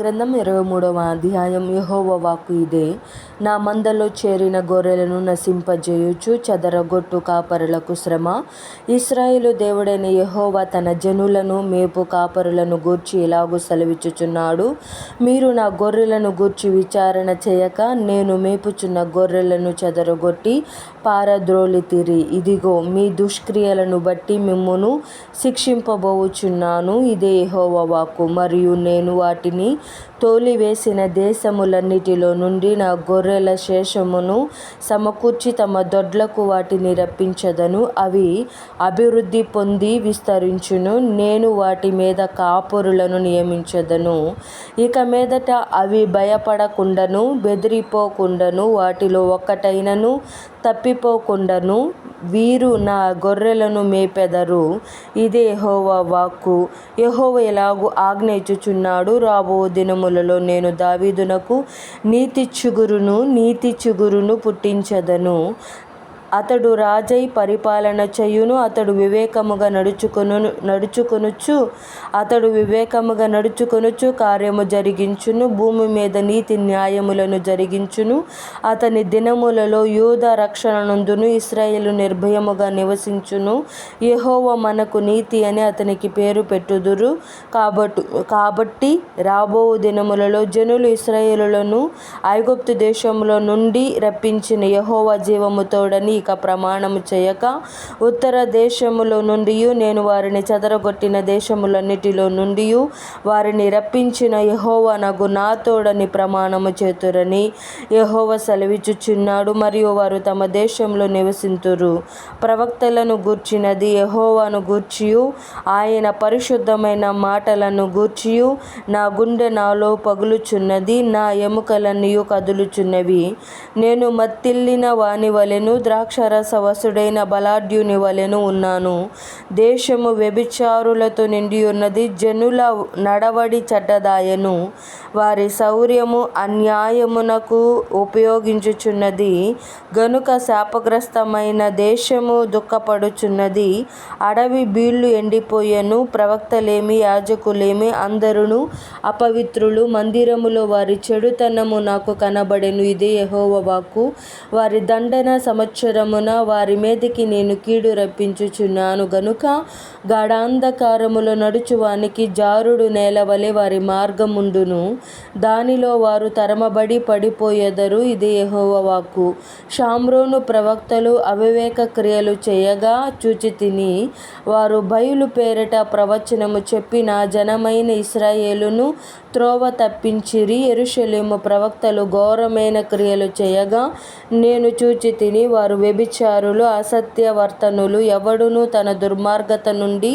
గ్రంథం ఇరవై మూడవ అధ్యాయం యహోవ వాక్కు ఇదే. నా మందలో చేరిన గొర్రెలను నశింపజేయుచు చదరగొట్టు కాపరులకు శ్రమ. ఇస్రాయిలు దేవుడైన యహోవ తన జనులను మేపు కాపరులను గూర్చి ఇలాగూ సెలవిచ్చుచున్నాడు? మీరు నా గొర్రెలను గూర్చి విచారణ చేయక నేను మేపుచున్న గొర్రెలను చెదరగొట్టి పారద్రోలితిరి ఇదిగో మీ దుష్క్రియలను బట్టి మిమ్మును శిక్షింపబోవుచున్నాను ఇదే యహోవ వాక్కు. మరియు నేను వాటిని తోలివేసిన దేశములన్నిటిలో నుండి నా గొర్రెల శేషమును సమకూర్చి తమ దొడ్లకు వాటిని రప్పించదను. అవి అభివృద్ధి పొంది విస్తరించును. నేను వాటి మీద కాపురులను నియమించదను. ఇక మీదట అవి భయపడకుండను బెదిరిపోకుండను వాటిలో ఒక్కటైనను తప్పిపోకుండాను. వీరు నా గొర్రెలను మేపెదరు. ఇదే యెహోవా వాక్కు. యహోవ ఎలాగూ ఆజ్ఞ ఇచ్చుచున్నాడు? రాబో దినములలో నేను దావీదునకు నీతి చిగురును నీతి చిగురును పుట్టించదను. అతడు రాజై పరిపాలన చేయును అతడు వివేకముగా నడుచుకొను నడుచుకొనుచు అతడు వివేకముగా నడుచుకొనుచు కార్యము జరిగించును భూమి మీద నీతి న్యాయములను జరిగించును. అతని దినములలో యూద రక్షణ నందును ఇస్రాయేలు నిర్భయముగా నివసించును. యహోవ మనకు నీతి అని అతనికి పేరు పెట్టుదురు. కాబట్టి కాబట్టి రాబో దినములలో జనులు ఇస్రాయేలులను ఐగుప్తు దేశములో నుండి రప్పించిన యహోవ జీవము తోడని ఇక ప్రమాణము చేయక ఉత్తర దేశములో నుండి నేను వారిని చెదరగొట్టిన దేశములన్నిటిలో నుండి వారిని రప్పించిన యెహోవా నగు నా తోడని ప్రమాణము చేతురని యహోవ సెలవిచ్చుచున్నాడు మరియు వారు తమ దేశంలో నివసింతురు. ప్రవక్తలను గూర్చినది యెహోవాను గూర్చియు ఆయన పరిశుద్ధమైన మాటలను గూర్చియు నా గుండె నాలో పగులుచున్నది నా ఎముకలన్నీ కదులుచున్నవి. నేను మత్తిల్లిన వాని వలెను ద్రాక్షరస వసుడైన బలాఢ్యుని వలెను ఉన్నాను. దేశము వ్యభిచారులతో నిండి ఉన్నది జనుల నడవడి చెడ్డదాయను. వారి శౌర్యము అన్యాయమునకు ఉపయోగించుచున్నది. గనుక శాపగ్రస్తమైన దేశము దుఃఖపడుచున్నది. అడవి బీళ్ళు ఎండిపోయెను ప్రవక్తలేమి యాజకులేమి అందరును అపవిత్రులు. మందిరములో వారి చెడుతనము నాకు కనబడెను. ఇదే యెహోవా వారి దండన సంవత్సరం సంవత్సరమున వారి మీదికి నేను కీడు రప్పించుచున్నాను. గనుక గాఢాంధకారములో నడుచువానికి జారుడు నేల వలె వారి మార్గముండును దానిలో వారు తరమబడి పడిపోయెదరు. ఇది యహోవవాకు వాక్కు. షామ్రోను ప్రవక్తలు అవివేక క్రియలు చేయగా చూచితిని వారు బయలు పేరిట ప్రవచనము చెప్పి నా జనమైన ఇస్రాయేలును త్రోవ తప్పించిరి. ఎరుషలేము ప్రవక్తలు ఘోరమైన క్రియలు చేయగా నేను చూచితిని వారు వ్యభిచారులు అసత్యవర్తనులు ఎవడునూ తన దుర్మార్గత నుండి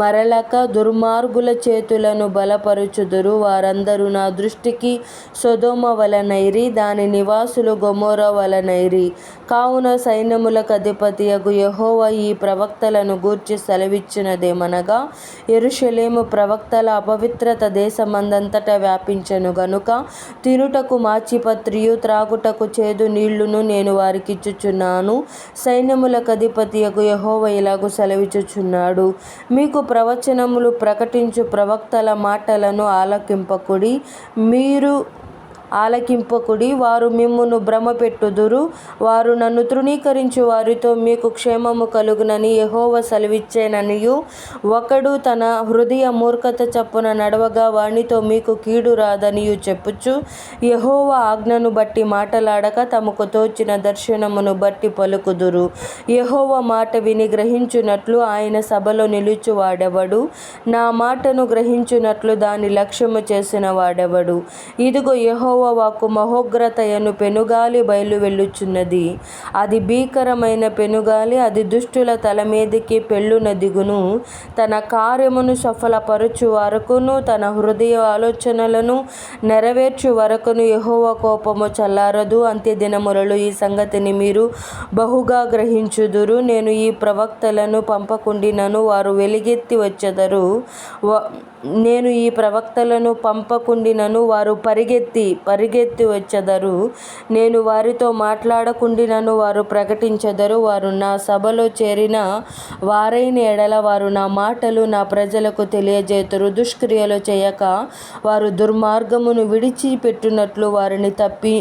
మరలక దుర్మార్గుల చేతులను బలపరుచుదురు. వారందరూ నా దృష్టికి సొదొమ వలనైరి దాని నివాసులు గొమోర వలనైరి. కావున సైన్యములకు అధిపతియగు యహోవ ఈ ప్రవక్తలను గూర్చి సెలవిచ్చినదేమనగా ఎరుషలేము ప్రవక్తల అపవిత్రత దేశమందంతటా వ్యాపించెను గనుక తినుటకు మాచిపత్రియు త్రాగుటకు చేదు నీళ్ళును నేను వారికిచ్చుచున్నాను. సైన్యములకు సైన్యములకధిపతియకు యహోవ ఇలాగు సెలవిచ్చుచున్నాడు. మీకు ప్రవచనములు ప్రకటించు ప్రవక్తల మాటలను ఆలకింపకుడి. మీరు ఆలకింపకుడి. వారు మిమ్మును భ్రమపెట్టుదురు. వారు నన్ను తృణీకరించు వారితో మీకు క్షేమము కలుగునని యహోవ సెలవిచ్చేననియు. ఒకడు తన హృదయ మూర్ఖత చప్పున నడవగా వానితో మీకు కీడు రాదనియు చెప్పుచు యహోవ ఆజ్ఞను బట్టి మాటలాడక తమకు తోచిన దర్శనమును బట్టి పలుకుదురు. యహోవ మాట విని గ్రహించునట్లు ఆయన సభలో నిలుచు వాడెవడు నా మాటను గ్రహించునట్లు దాని లక్ష్యము చేసిన వాడెవడు? ఇదిగో యహోవ వాక్కు మహోగ్రతయను పెనుగాలి బయలు వెళ్ళుచున్నది. అది భీకరమైన పెనుగాలి అది దుష్టుల తల మీదకి పెళ్ళున దిగును. తన కార్యమును సఫలపరచు వరకును తన హృదయ ఆలోచనలను నెరవేర్చు వరకును యహోవ కోపము చల్లారదు. అంత్య దినములలో ఈ సంగతిని మీరు బహుగా గ్రహించుదురు. నేను ఈ ప్రవక్తలను పంపకుండినను వారు వెలుగెత్తి వచ్చెదరు. నేను ఈ ప్రవక్తలను పంపకుండినను వారు పరిగెత్తి పరిగెత్తి వచ్చెదరు. నేను వారితో మాట్లాడకుండినను వారు ప్రకటించెదరు. వారు నా సభలో చేరిన వారైన ఎడల వారు నా మాటలు నా ప్రజలకు తెలియజేతురు. దుష్క్రియలు చేయక వారు దుర్మార్గమును విడిచిపెట్టునట్లు వారిని తప్పి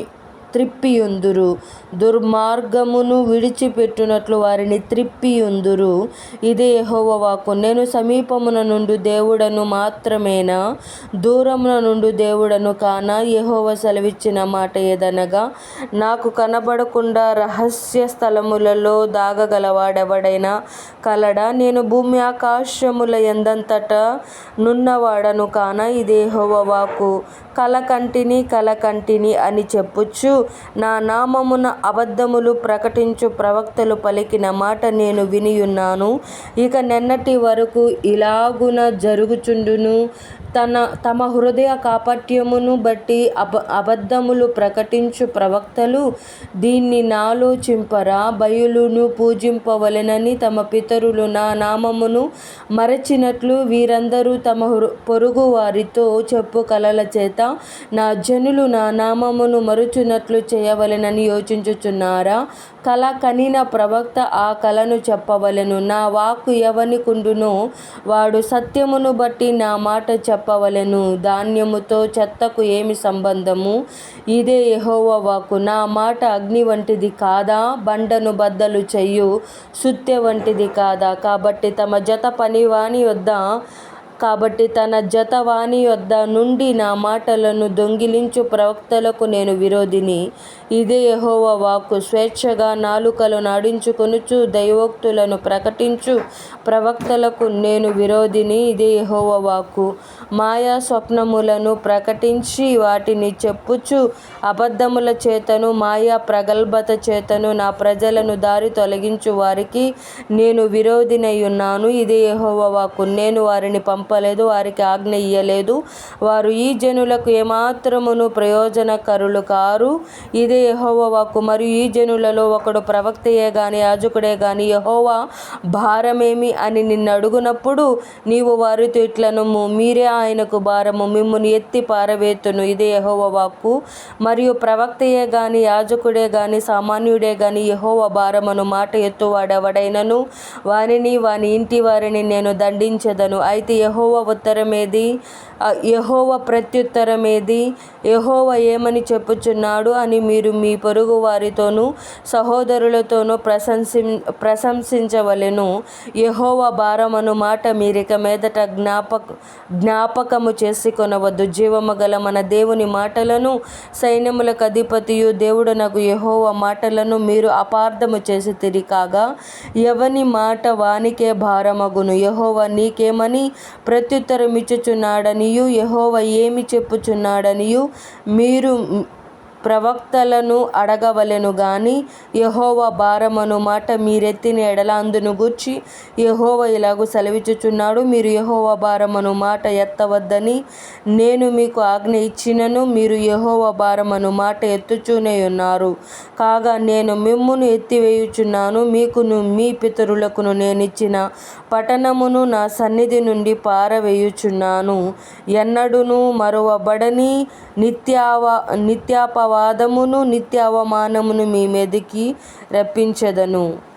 త్రిప్పియుందురు దుర్మార్గమును విడిచిపెట్టునట్లు వారిని త్రిప్పియుందురు ఇదే యెహోవా వాక్కు. నేను సమీపమున నుండు దేవుడను మాత్రమేనా? దూరమున నుండు దేవుడను కానా? యెహోవా సెలవిచ్చిన మాట ఏదనగా నాకు కనబడకుండా రహస్య స్థలములలో దాగగలవాడెవడైనా కలడా? నేను భూమి ఆకాశముల ఎందంతట నున్నవాడను కానా? ఇదే యెహోవా వాక్కు. కలకంటిని కలకంటిని అని చెప్పుచ్చు నా నామమున అబద్ధములు ప్రకటించు ప్రవక్తలు పలికిన మాట నేను వినియున్నాను. ఇక నిన్నటి వరకు ఇలాగున జరుగుచుండును. తన తమ హృదయ కాపట్యమును బట్టి అబ అబద్ధములు ప్రకటించు ప్రవక్తలు దీన్ని నాలోచింపరా బయలును పూజింపవలెనని తమ పితరులు నా నామమును మరచినట్లు వీరందరూ తమ పొరుగు వారితో చెప్పు కలల చేత నా జనులు నా నామమును మరుచునట్లు చేయవలెనని యోచించుచున్నారా? కళ కనిన ప్రవక్త ఆ కళను చెప్పవలెను. నా వాక్కు ఎవనికుండునో వాడు సత్యమును బట్టి నా మాట చెప్పవలెను. ధాన్యముతో చెత్తకు ఏమి సంబంధము? ఇదే యహోవ వాక్కు. నా మాట అగ్ని వంటిది కాదా? బండను బద్దలు చెయ్యు సుత్తె వంటిది కాదా? కాబట్టి తమ జత పనివాని వద్ద కాబట్టి తన జత వాని యొద్ద నుండి నా మాటలను దొంగిలించు ప్రవక్తలకు నేను విరోధిని. ఇదే యహోవ వాక్కు. స్వేచ్ఛగా నాలుకలు నాడించుకొనుచు దైవోక్తులను ప్రకటించు ప్రవక్తలకు నేను విరోధిని. ఇదే యహోవ వాక్కు. మాయా స్వప్నములను ప్రకటించి వాటిని చెప్పుచు అబద్ధముల చేతను మాయా ప్రగల్భత చేతను నా ప్రజలను దారి తొలగించు వారికి నేను విరోధినై ఉన్నాను. ఇదే యహోవ వాక్కు. నేను వారిని చెప్పలేదు వారికి ఆజ్ఞ ఇయ్యలేదు. వారు ఈ జనులకు ఏమాత్రమును ప్రయోజనకరులు కారు. ఇదే యహోవాకు వాక్కు. మరియు ఈ జనులలో ఒకడు ప్రవక్తయే గాని యాజకుడే గాని యహోవా భారమేమి అని నిన్ను అడుగునప్పుడు నీవు వారితో ఇట్లనుము మీరే ఆయనకు భారము మిమ్మును ఎత్తి పారవేతును. ఇదే యెహోవా వాక్కు. మరియు ప్రవక్తయే గాని యాజకుడే గాని సామాన్యుడే గాని యహోవ భారమను మాట ఎత్తువాడెవడైనను? వానిని వాని ఇంటి వారిని నేను దండించదను. అయితే యెహోవా ఉత్తరమేది? యెహోవా ప్రత్యుత్తరమేది? యహోవ ఏమని చెప్పుచున్నాడు అని మీరు మీ పొరుగు వారితోనూ సహోదరులతోనూ ప్రశంసి ప్రశంసించవలెను. యెహోవా భారమను మాట మీరిక మీదట జ్ఞాపక జ్ఞాపకము చేసుకొనవద్దు జీవము గల మన దేవుని మాటలను సైన్యములకు అధిపతియు దేవుడు నాకు యహోవ మాటలను మీరు అపార్థము చేసితిరి కాగా ఎవని మాట వానికే భారమగును. యహోవ నీకేమని ప్రత్యుత్తరమిచ్చుచున్నాడనియు యెహోవా ఏమి చెప్పుచున్నాడనియు మీరు ప్రవక్తలను అడగవలెను గాని యహోవ భారమను మాట మీరెత్తిన ఎడల అందును గూర్చి యహోవ ఇలాగూ సెలవిచ్చుచున్నాడు. మీరు యహోవ భారమను మాట ఎత్తవద్దని నేను మీకు ఆజ్ఞ ఇచ్చినను మీరు యహోవ భారమను మాట ఎత్తుచూనే ఉన్నారు. కాగా నేను మిమ్మును ఎత్తివేయుచున్నాను. మీకును మీ పితరులకును నేనిచ్చిన పట్టణమును నా సన్నిధి నుండి పారవేయుచున్నాను. ఎన్నడును మరువబడని నిత్యావ వాదమును నిత్య అవమానమును మీ మీదికి రప్పించెదను.